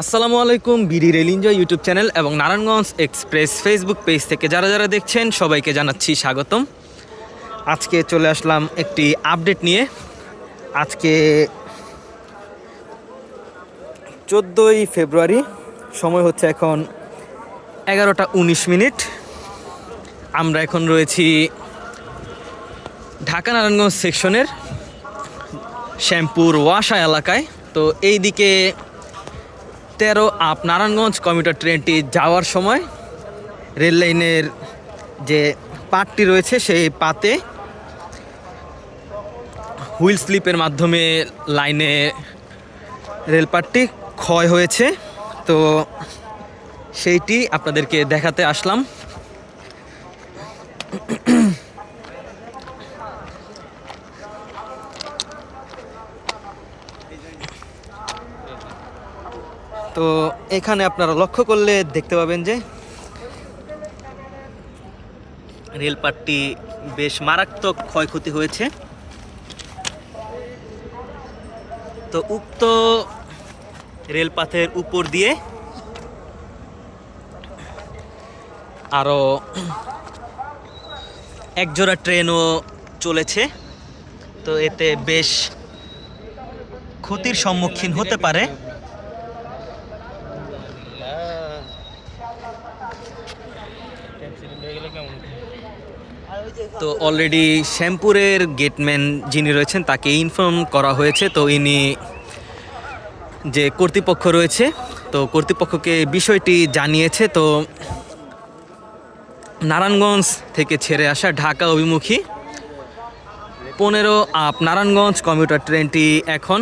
আসসালামু আলাইকুম, BD rail enjoy YouTube channel এবং নারায়ণগঞ্জ এক্সপ্রেস ফেসবুক পেজ থেকে যারা যারা দেখছেন, সবাইকে জানাচ্ছি স্বাগতম। আজকে চলে আসলাম একটি আপডেট নিয়ে। আজকে চোদ্দোই ফেব্রুয়ারি, সময় হচ্ছে এখন এগারোটা উনিশ মিনিট। আমরা এখন রয়েছি ঢাকা নারায়ণগঞ্জ সেকশনের শ্যামপুর ওয়াসা এলাকায়। তো এই দিকে তেরো আপ নারায়ণগঞ্জ কমিউটার ট্রেনটি যাওয়ার সময় রেল লাইনের যে পাতটি রয়েছে সেই পাতে হুইল স্লিপের মাধ্যমে লাইনে রেলপাটটি ক্ষয় হয়েছে। তো সেইটি আপনাদেরকে দেখাতে আসলাম। তো এখানে আপনারা লক্ষ্য করলে দেখতে পাবেন যে রেলপাতটি বেশ মারাত্মক ক্ষয়ক্ষতি হয়েছে। তো উক্ত রেলপাথের উপর দিয়ে আরও একজোড়া ট্রেনও চলেছে। তো এতে বেশ ক্ষতির সম্মুখীন হতে পারে। তো অলরেডি শ্যামপুরের গেটম্যান যিনি রয়েছেন, তাকে ইনফর্ম করা হয়েছে। তো ইনি যে কর্তৃপক্ষ রয়েছে, তো কর্তৃপক্ষকে বিষয়টি জানিয়েছে। তো নারায়ণগঞ্জ থেকে ছেড়ে আসা ঢাকা অভিমুখী। পনেরো আপ নারায়ণগঞ্জ কমিউটার ট্রেনটি এখন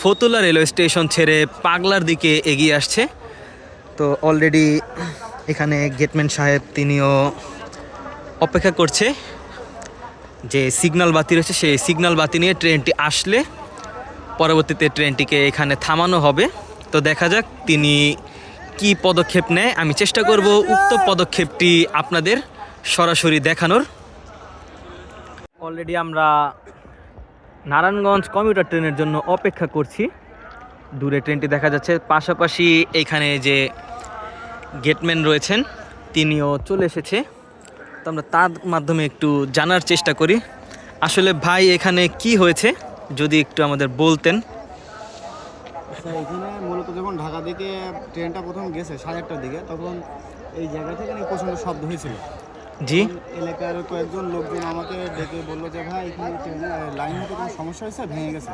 ফতুল্লা রেলওয়ে স্টেশন ছেড়ে পাগলার দিকে এগিয়ে আসছে। তো অলরেডি এখানে গেটম্যান সাহেব তিনিও অপেক্ষা করছে। যে সিগন্যাল বাতি রয়েছে, সেই সিগন্যাল বাতি নিয়ে ট্রেনটি আসলে পরবর্তীতে ট্রেনটিকে এখানে থামানো হবে। তো দেখা যাক তিনি কি পদক্ষেপ নেয়। আমি চেষ্টা করব উক্ত পদক্ষেপটি আপনাদের সরাসরি দেখানোর। অলরেডি আমরা নারায়ণগঞ্জ কমিউটার ট্রেনের জন্য অপেক্ষা করছি। দূরে ট্রেনটি দেখা যাচ্ছে, পাশাপাশি এখানে যে গেটম্যান রয়েছেন, তিনিও চলে এসেছে। তো আমরা তার মাধ্যমে একটু জানার চেষ্টা করি। আসলে ভাই এখানে কি হয়েছে? যদি একটু আমাদের বলতেন। আচ্ছা এখানে মূলত যখন ঢাকা থেকে ট্রেনটা প্রথম গেছে সাড়ে আটটার দিকে তখন এই জায়গা থেকে নাকি প্রচণ্ড শব্দ হয়েছিল। জি। এলাকার কয়েকজন লোকজন আমাকে ডেকে বলল যে ভাই এখানে লাইন হতে কোনো সমস্যা হয়েছে? ভেঙে গেছে।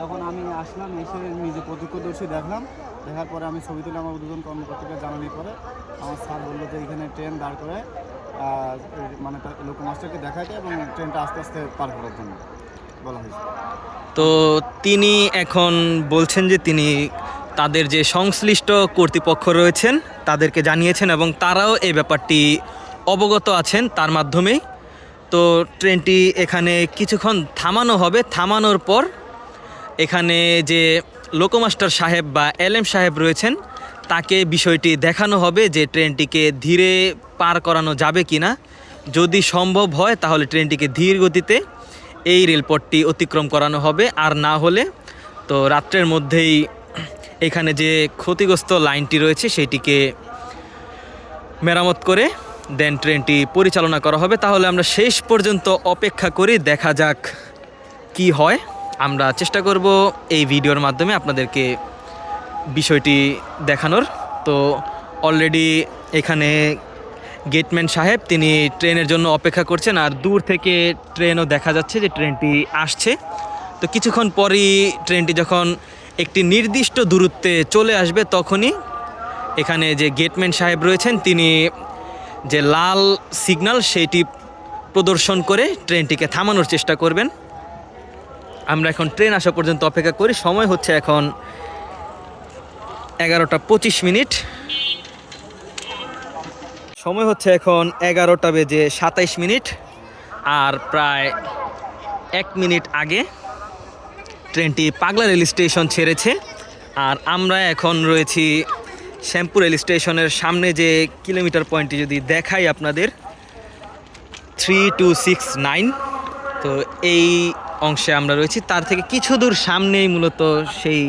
তখন আমি আসলাম এসে নিজে প্রত্যক্ষদর্শী দেখলাম। দেখার পরে আমি ছবি তুলে আমার দুজন কর্মকর্তাকে জানানোর পরে আমার স্যার বলল যে এখানে ট্রেন দাঁড় করে মানে লোকমাস্টারকে এবং ট্রেনটা আস্তে আস্তে পার করার জন্য বলা হয়েছে। তো তিনি এখন বলছেন যে তিনি তাদের যে সংশ্লিষ্ট কর্তৃপক্ষ রয়েছেন, তাদেরকে জানিয়েছেন এবং তারাও এই ব্যাপারটি অবগত আছেন তার মাধ্যমেই। তো ট্রেনটি এখানে কিছুক্ষণ থামানো হবে। থামানোর পর এখানে যে লোকমাস্টার সাহেব বা এলএম সাহেব রয়েছেন তাকে বিষয়টি দেখানো হবে যে ট্রেনটিকে ধীরে পার করানো যাবে কি না যদি সম্ভব হয়, তাহলে ট্রেনটিকে ধীর গতিতে এই রেলপথটি অতিক্রম করানো হবে। আর না হলে, তো রাত্রের মধ্যেই এখানে যে ক্ষতিগ্রস্ত লাইনটি রয়েছে, সেটিকে মেরামত করে দেন ট্রেনটি পরিচালনা করা হবে। তাহলে আমরা শেষ পর্যন্ত অপেক্ষা করি, দেখা যাক কি হয়। আমরা চেষ্টা করব এই ভিডিওর মাধ্যমে আপনাদেরকে বিষয়টি দেখানোর। তো অলরেডি এখানে গেটম্যান সাহেব, তিনি ট্রেনের জন্য অপেক্ষা করছেন আর দূর থেকে ট্রেনও দেখা যাচ্ছে যে ট্রেনটি আসছে। তো কিছুক্ষণ পরই ট্রেনটি যখন একটি নির্দিষ্ট দূরত্বে চলে আসবে, তখনই এখানে যে গেটম্যান সাহেব রয়েছেন, তিনি যে লাল সিগন্যাল সেইটি প্রদর্শন করে ট্রেনটিকে থামানোর চেষ্টা করবেন। আমরা এখন ট্রেন আসা পর্যন্ত অপেক্ষা করি। সময় হচ্ছে এখন এগারোটা পঁচিশ মিনিট। সময় হচ্ছে এখন এগারোটা বেজে সাতাইশ মিনিট আর প্রায় এক মিনিট আগে ট্রেনটি পাগলা রেল স্টেশন ছেড়েছে। আর আমরা এখন রয়েছি শ্যামপুর রেল স্টেশনের সামনে যে কিলোমিটার পয়েন্টটি যদি দেখাই আপনাদের থ্রি টু সিক্স নাইন তো এই অংশে আমরা রয়েছি। তার থেকে কিছু দূর সামনেই মূলত সেই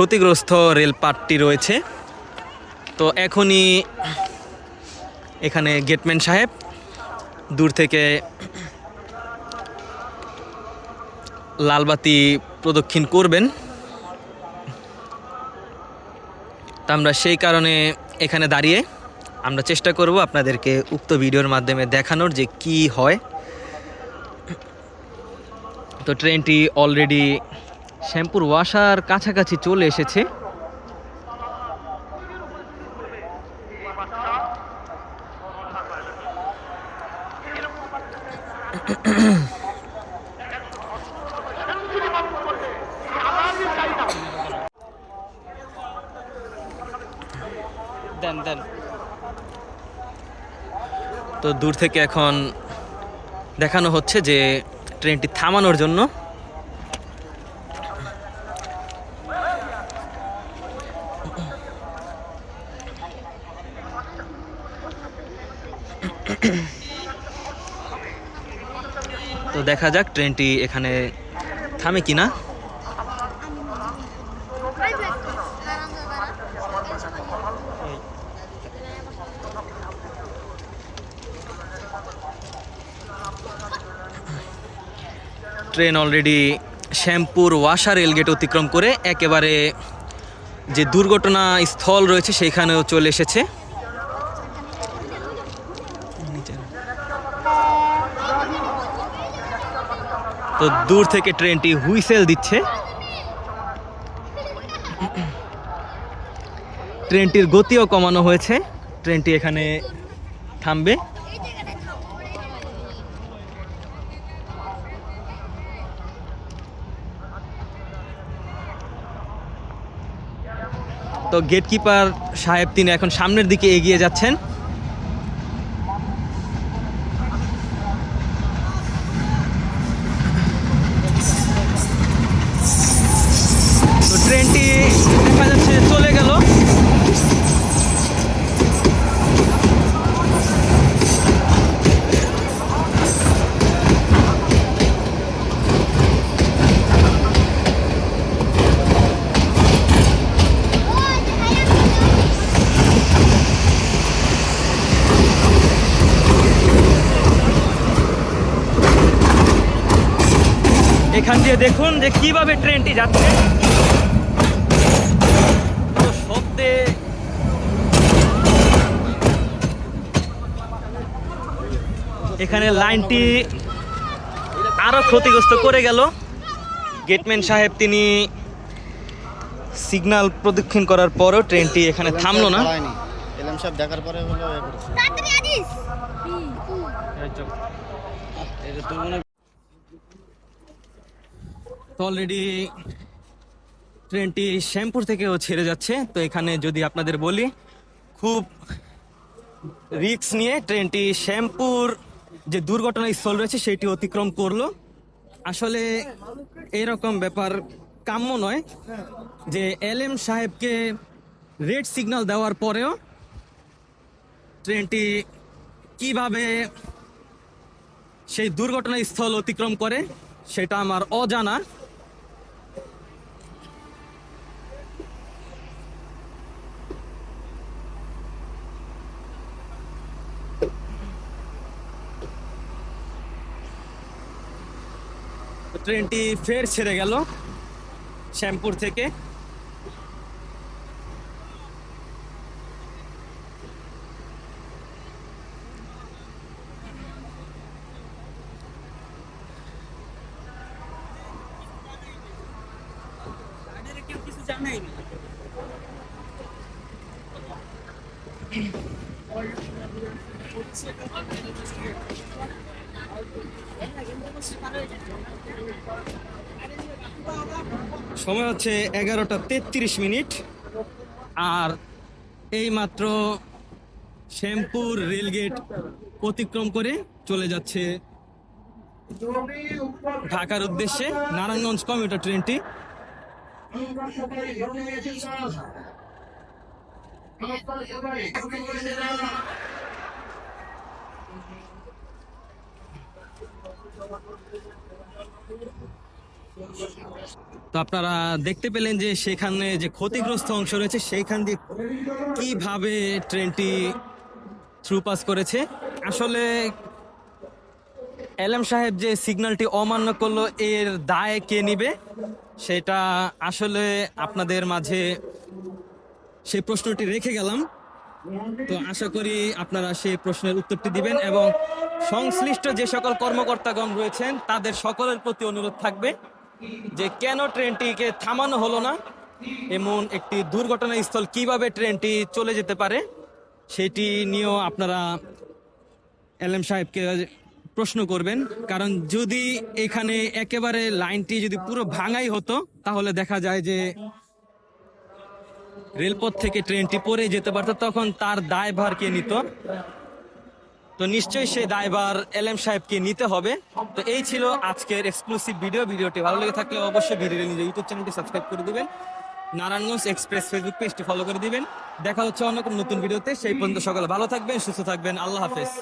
ক্ষতিগ্রস্ত রেলপাতটি রয়েছে। তো এখনই এখানে গেটম্যান সাহেব দূর থেকে লালবাতি প্রদক্ষিণ করবেন। তা আমরা সেই কারণে এখানে দাঁড়িয়ে আমরা চেষ্টা করব আপনাদেরকে উক্ত ভিডিওর মাধ্যমে দেখানোর যে কি হয়। তো ট্রেনটি অলরেডি শ্যামপুর ওয়াসার কাছাকাছি চলে এসেছে। দেন দেন। তো দূর থেকে এখন দেখানো হচ্ছে যে ট্রেনটি থামানোর জন্য দেখা যাক, ট্রেনটি এখানে থামে কিনা। ট্রেন অলরেডি শ্যামপুর ওয়াসা রেলগেট অতিক্রম করে একেবারে যে দুর্ঘটনা স্থল রয়েছে সেইখানেও চলে এসেছে। তো দূর থেকে ট্রেনটি হুইসেল দিচ্ছে। ট্রেনটির গতিও কমানো হয়েছে। ট্রেনটি এখানে থামবে। তো গেটকিপার সাহেব তিনি এখন সামনের দিকে এগিয়ে যাচ্ছেন। এখান দিয়ে দেখুন যে কীভাবে ট্রেনটি যাচ্ছে। তো শব্দে এখানে লাইনটি আরও ক্ষতিগ্রস্ত করে গেল। গেটম্যান সাহেব তিনি সিগন্যাল প্রদক্ষিণ করার পরও ট্রেনটি এখানে থামলো না। সাহেব দেখার পরে হলো তো অলরেডি ট্রেনটি শ্যামপুর থেকেও ছেড়ে যাচ্ছে। তো এখানে যদি আপনাদের বলি, খুব রিস্ক নিয়ে ট্রেনটি শ্যামপুর যে দুর্ঘটনা স্থল রয়েছে, সেটি অতিক্রম করল। আসলে এরকম ব্যাপার কাম্য নয় যে এল এম সাহেবকে রেড সিগন্যাল দেওয়ার পরেও ট্রেনটি কীভাবে সেই দুর্ঘটনা স্থল অতিক্রম করে, সেটা আমার অজানা। ট্রেনটি ফের ছেড়ে গেল শ্যামপুর থেকে। সময় হচ্ছে এগারোটা তেত্রিশ মিনিট। আর এই মাত্র শ্যামপুর রেলগেট অতিক্রম করে চলে যাচ্ছে ঢাকার উদ্দেশ্যে নারায়ণগঞ্জ কমিউটার ট্রেনটি। তো আপনারা দেখতে পেলেন যে সেখানে যে ক্ষতিগ্রস্ত অংশ রয়েছে, সেইখান দিয়ে কীভাবে ট্রেনটি থ্রু পাস করেছে? আসলে এলএম সাহেব যে সিগন্যালটি অমান্য করল, এর দায় কে নিবে? সেটা আসলে আপনাদের মাঝে সেই প্রশ্নটি রেখে গেলাম। তো আশা করি আপনারা সেই প্রশ্নের উত্তরটি দিবেন এবং সংশ্লিষ্ট যে সকল কর্মকর্তাগণ রয়েছেন, তাদের সকলের প্রতি অনুরোধ থাকবে। যে কেন ট্রেনটিকে থামানো হলো না, এমন একটি দুর্ঘটনাস্থল কীভাবে ট্রেনটি চলে যেতে পারে, সেটি নিয়েও আপনারা এলএম সাহেবকে প্রশ্ন করবেন। কারণ যদি এখানে একেবারে লাইনটি যদি পুরো ভাঙাই হতো, তাহলে দেখা যায় যে রেলপথ থেকে ট্রেনটি পড়ে যেতে পারতো, তখন তার দায়ভার কে নিত। তো নিশ্চয়ই সেই দায়ভার এলএম সাহেবকে নিতে হবে। তো এই ছিল আজকের এক্সক্লুসিভ ভিডিও ভিডিওটি ভালো লেগে থাকলে অবশ্যই ভিডিও নিজের ইউটিউব চ্যানেলটি সাবস্ক্রাইব করে দিবেন। নারায়ণগঞ্জ এক্সপ্রেস ফেসবুক পেজটি ফলো করে দিবেন। দেখা হচ্ছে অন্য কোনো নতুন ভিডিওতে সেই পর্যন্ত সকালে ভালো থাকবেন, সুস্থ থাকবেন। আল্লাহ হাফেজ।